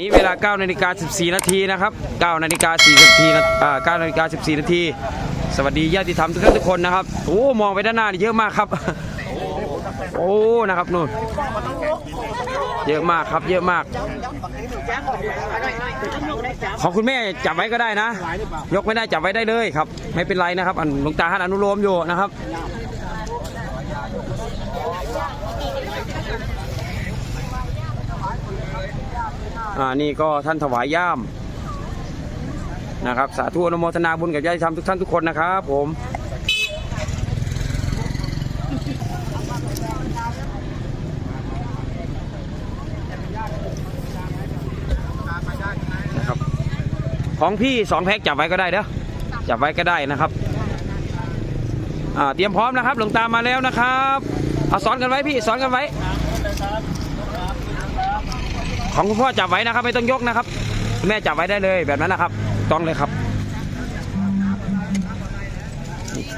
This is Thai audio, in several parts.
นี้เวลา9นาฬิกา14 นาทีนะครับ9นาฬิกา4นาทีนะอ่า9นาฬิกา14 นาที สวัสดีญาติธรรมทุกท่านทุกคนนะครับ โอ้ มองไปด้านหน้านี่เยอะมากครับ โอ้ นะครับนู่น เยอะมากครับ เยอะมาก ของคุณแม่จับไว้ก็ได้นะ ยกไม่ได้จับไว้ได้เลยครับ ไม่เป็นไรนะครับ อันหลวงตาท่านอนุโลมอยู่นะครับ อ่านี่ก็ท่านถวายย่ามนะครับ สาธุอนุโมทนาบุญกับญาติธรรมทุกท่านทุกคนนะครับผมนะครับ ของพี่สองแพ็คจับไว้ก็ได้เด้อจับไว้ก็ได้นะครับอ่าเตรียมพร้อมนะครับ หลวงตามาแล้วนะครับเอาสอนกันไว้พี่สอนกันไว้ ของคุณพ่อจับไว้นะครับ ไม่ต้องยกนะครับคุณแม่จับไว้ได้เลยแบบนั้นนะครับ ต้องเลยครับ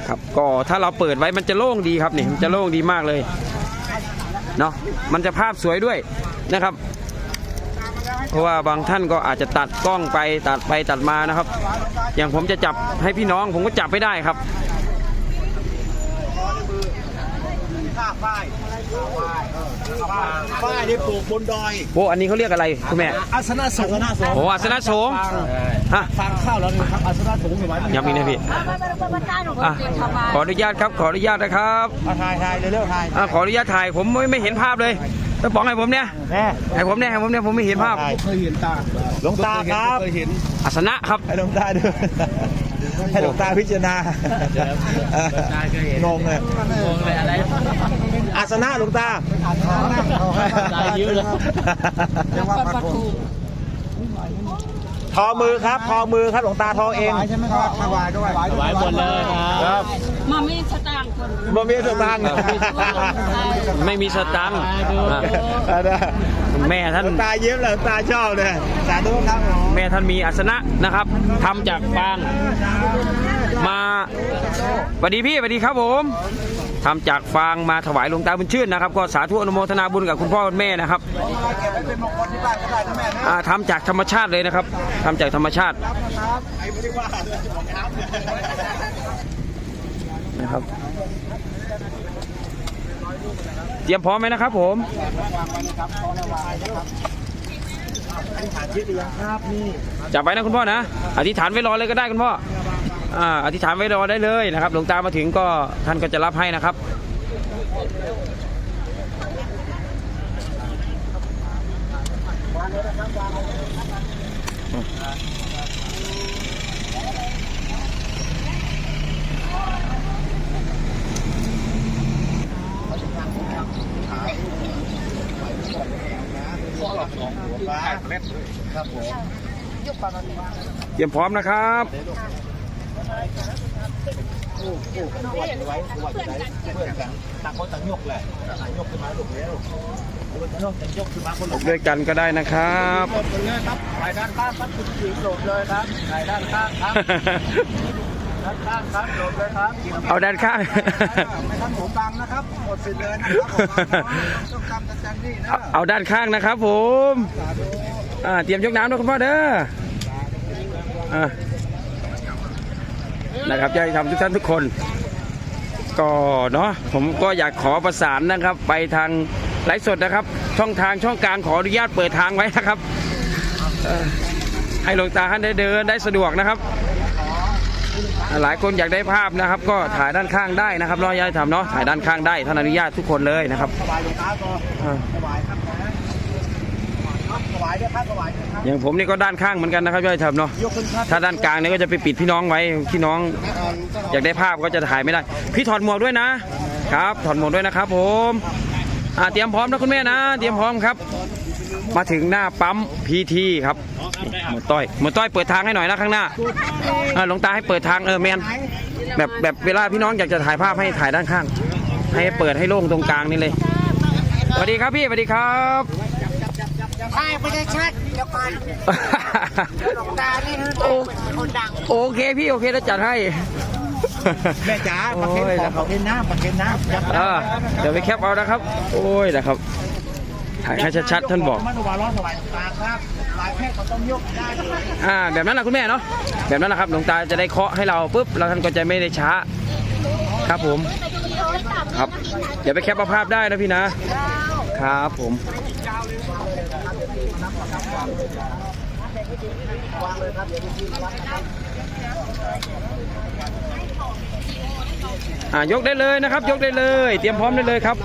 ครับก็ถ้าเราเปิดไว้มันจะโล่งดีครับนี่มันจะโล่งดีมากเลยเนาะมันจะภาพสวยด้วยนะครับ เพราะว่าบางท่านก็อาจจะตัดกล้องไปตัดไปตัดมานะครับ อย่างผมจะจับให้พี่น้องผมก็จับไม่ได้ครับ ป้ายที่ปลูกบนดอยโอ้อันนี้เขาเรียกอะไรคุณแม่อาสนะสงฆ์อาสนะสงฆ์โอ้อาสนะสงฆ์ฮะฟังข้าวแล้วนะครับอาสนะสงฆ์อยู่ไว้ยังมีนะพี่อะขออนุญาตครับขออนุญาตนะครับเอาถ่ายถ่ายเร็วๆถ่ายอะขออนุญาตถ่ายผมไม่ไม่เห็นภาพเลยต้องบอกให้ผมเนี่ยแน่ให้ผมเนี่ยให้ผมเนี่ยผมไม่เห็นภาพเคยเห็นตาหลวงตาครับเคยเห็นอาสนะครับให้หลวงตาดู ให้หลวงตาพิจารณาเอองงเลยงงเลยอะไรอาสนะหลวงตาตายืดเลย ทอมือครับ ทอมือครับหลวงตาทอเองใช่ไหมครับถวายด้วยถวายหมดเลยครับมาไม่สตางค์คนบ่มีสตางค์ไม่มีสตังค์อะเอาเด้อแม่ท่านหลวงตายิ้มเลยหลวงตาชอบเลยสาธุครับผมแม่ท่านมีอาสนะนะครับทำจากฟางมาสวัสดีพี่สวัสดีครับผม ทำจากฟางมาถวายหลวงตาบุญชื่นนะครับ ก็สาธุอนุโมทนาบุญกับคุณพ่อคุณแม่นะครับอ่าทำจากธรรมชาติเลยนะครับทำจากธรรมชาตินะครับเตรียมพร้อมไหมนะครับผมจับไว้นะคุณพ่อนะ อธิษฐานไว้รอเลยก็ได้คุณพ่อ อธิษฐานไว้รอได้เลยนะครับ หลวงตามาถึงก็ท่านก็จะรับให้นะครับเตรียมพร้อมนะครับ ต่างคนต่างยกแหละต่างยกขึ้นมาลูกแล้วยกแต่ยกขึ้นมาคนละด้วยกันก็ได้นะครับโดดเลยครับไปด้านข้างครับคุณจีโดดเลยครับไปด้านข้างครับด้านข้างครับโดดเลยครับ เอาด้านข้างไม่ทำหมูปังนะครับหมดสิทธิ์เลยนะครับต้องทำกันนี่นะเอาด้านข้างนะครับผมเตรียมยกน้ำด้วยคุณพ่อเด้ออ่า นะครับจะให้ทำทุกท่านทุกคน ก็เนาะผมก็อยากขอประสานนะครับ ไปทางไลฟ์สดนะครับ ช่องทางช่องกลางขออนุญาตเปิดทางไว้นะครับให้หลวงตาท่านได้เดินได้สะดวกนะครับ หลายคนอยากได้ภาพนะครับ ก็ถ่ายด้านข้างได้นะครับรอยายทำเนาะถ่ายด้านข้างได้ท่านอนุญาตทุกคนเลยนะครับ ถวายหลวงตาก่อนอ่าถวายครับถวายด้วยครับถวายด้วยครับอย่างผมนี่ก็ด้านข้างเหมือนกันนะครับยายทำเนาะ ยกขึ้นครับถ้าด้านกลางเนี่ยก็จะไปปิดพี่น้องไว้พี่น้อง อยากได้ภาพก็จะถ่ายไม่ได้ พี่ถอดหมวกด้วยนะ ครับ ถอดหมวกด้วยนะครับผมอ่าเตรียมพร้อมนะคุณแม่นะ เตรียมพร้อมครับ มาถึงหน้าปั๊มพีทีครับนี่หมวดต้อยหมวดต้อยเปิดทางให้หน่อยนะข้างหน้าอ่าหลวงตาให้เปิดทางเออแมนแบบแบบเวลาพี่น้องอยากจะถ่ายภาพให้ถ่ายด้านข้าง ให้เปิดให้โล่งตรงกลางนี่เลยสวัสดีครับพี่สวัสดีครับ ใช่ไม่ได้ชัดเดี๋ยวก่อนหลวงตานี่คือคนดังโอเคพี่โอเคแล้วจัดให้ แม่จ๋าประเคนของประเคนน้ำประเคนน้ำจับเออเดี๋ยวไปแคปเอานะครับ โอ้ยนะครับ ถ่ายให้ชัดๆท่านบอกมาถวายร้อนถวายหลวงตาครับถวายอ่าแบบนั้นนะคุณแม่เนาะแบบนั้นนะครับหลวงตาจะได้เคาะให้เราปุ๊บแล้วท่านก็จะไม่ได้ช้า ครับผม ครับเดี๋ยวไปแคปภาพได้นะพี่นะครับผม อ่ายกได้เลยนะครับ ยกได้เลย เตรียมพร้อมได้เลยครับ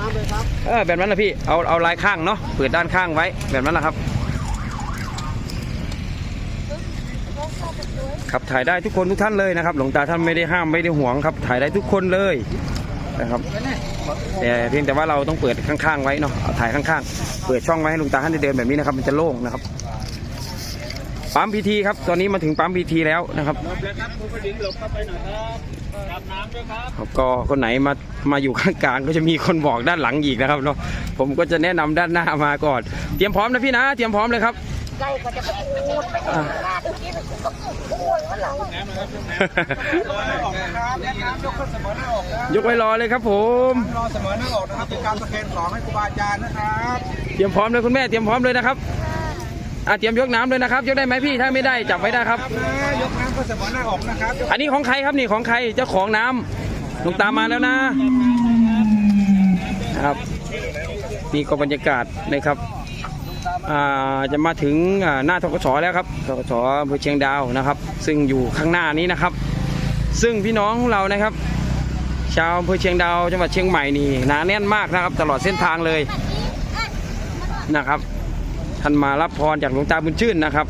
เออแบบนั้นนะพี่เอาเอาลายข้างเนาะเปิดด้านข้างไว้แบบนั้นนะครับ ครับถ่ายได้ทุกคนทุกท่านเลยนะครับ หลวงตาท่านไม่ได้ห้ามไม่ได้ห่วงครับ ถ่ายได้ทุกคนเลย นะครับแต่เพียงแต่ว่าเราต้องเปิดข้างๆไว้เนาะเอาถ่ายข้างๆ เปิดช่องไว้ให้ลวงตาท่านได้เดินแบบนี้นะครับ มันจะโล่งนะครับปั๊มพีทีครับ ตอนนี้มาถึงปั๊มพีทีแล้วนะครับครับก็คนไหนมามาอยู่ข้างกลางก็จะมีคนบอกด้านหลังอีกนะครับเนาะผมก็จะแนะนำด้านหน้ามาก่อน เตรียมพร้อมนะพี่นะ เตรียมพร้อมเลยครับ ใกล้ก็จะไปพูดไปหน้าตะกี้มันก็พูดว่าเราออกนะครับแนะนำยกขึ้นเสมอหน้าอกนะยกไว้รอเลยครับผมรอเสมอหน้าอกนะครับเป็นการสแกนของให้ครูบาอาจารย์นะครับเตรียมพร้อมเลยคุณแม่เตรียมพร้อมเลยนะครับอะเตรียมยกน้ำเลยนะครับยกได้ไหมพี่ถ้าไม่ได้จับไว้ได้ครับนะยกน้ำขึ้นเสมอหน้าอกนะครับยกอันนี้ของใครครับนี่ของใครเจ้าของน้ำหลวงตามมาแล้วนะครับนี่ก็บรรยากาศนะครับอ่า จะมาถึงหน้าทกศแล้วครับทกศอำเภอเชียงดาวนะครับ ซึ่งอยู่ข้างหน้านี้นะครับ ซึ่งพี่น้องของเรานะครับ ชาวอำเภอเชียงดาวจังหวัดเชียงใหม่นี่หนาแน่นมากนะครับ ตลอดเส้นทางเลยนะครับ ท่านมารับพรจากหลวงตาบุญชื่นนะครับ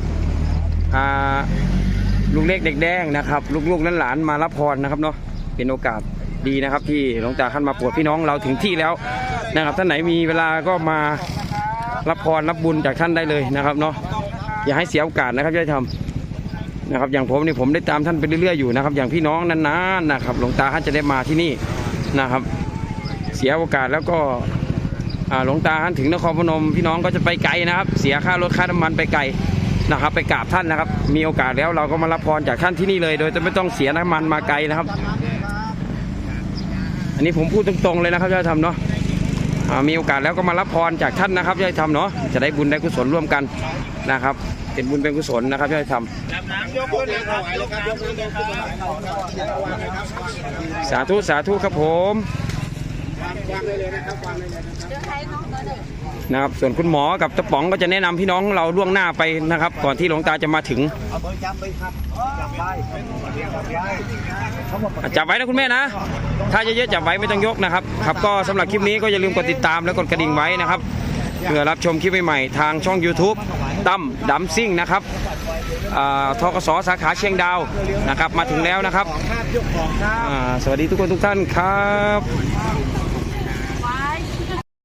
ลูกเล็กเด็กแดงนะครับลูกๆนั้นหลานมารับพรนะครับเนาะเป็นโอกาสดีนะครับที่หลวงตาท่านมาปวดพี่น้องเราถึงที่แล้วนะครับท่านไหนมีเวลาก็มา รับพรรับบุญจากท่านได้เลยนะครับเนาะอย่าให้เสียโอกาสนะครับย่าทำนะครับ อย่างผมนี่ผมได้ตามท่านไปเรื่อยๆอยู่นะครับ อย่างพี่น้องนานๆนะครับหลวงตาท่านจะได้มาที่นี่นะครับ เสียโอกาสแล้วก็หลวงตาท่านถึงนครพนมพี่น้องก็จะไปไกลนะครับ เสียค่ารถค่าน้ำมันไปไกลนะครับ ไปกราบท่านนะครับ มีโอกาสแล้วเราก็มารับพรจากท่านที่นี่เลย โดยจะไม่ต้องเสียน้ำมันมาไกลนะครับ อันนี้ผมพูดตรงๆเลยนะครับยายธรรมเนาะ มีโอกาสแล้วก็มารับพรจากท่านนะครับยายธรรมเนาะจะได้บุญได้กุศลร่วมกันนะครับ เป็นบุญเป็นกุศลนะครับยายธรรมยกขึ้นเลยครับยกขึ้นยกขึ้นยกขึ้นสาธุสาธุครับผมนะครับส่วนคุณหมอกับตะป๋องก็จะแนะนำพี่น้องเราล่วงหน้าไปนะครับ ก่อนที่หลวงตาจะมาถึงเอาเบอร์ จับไว้นะคุณแม่นะ ถ้าเยอะๆจับไว้ไม่ต้องยกนะครับครับก็สำหรับคลิปนี้ก็อย่าลืมกดติดตามและกดกระดิ่งไว้นะครับเพื่อรับชมคลิปใหม่ๆทางช่อง YouTube ตั้มดัมซิ่งนะครับทกศสาขาเชียงดาวนะครับมาถึงแล้วนะครับ สวัสดีทุกคนทุกท่านครับ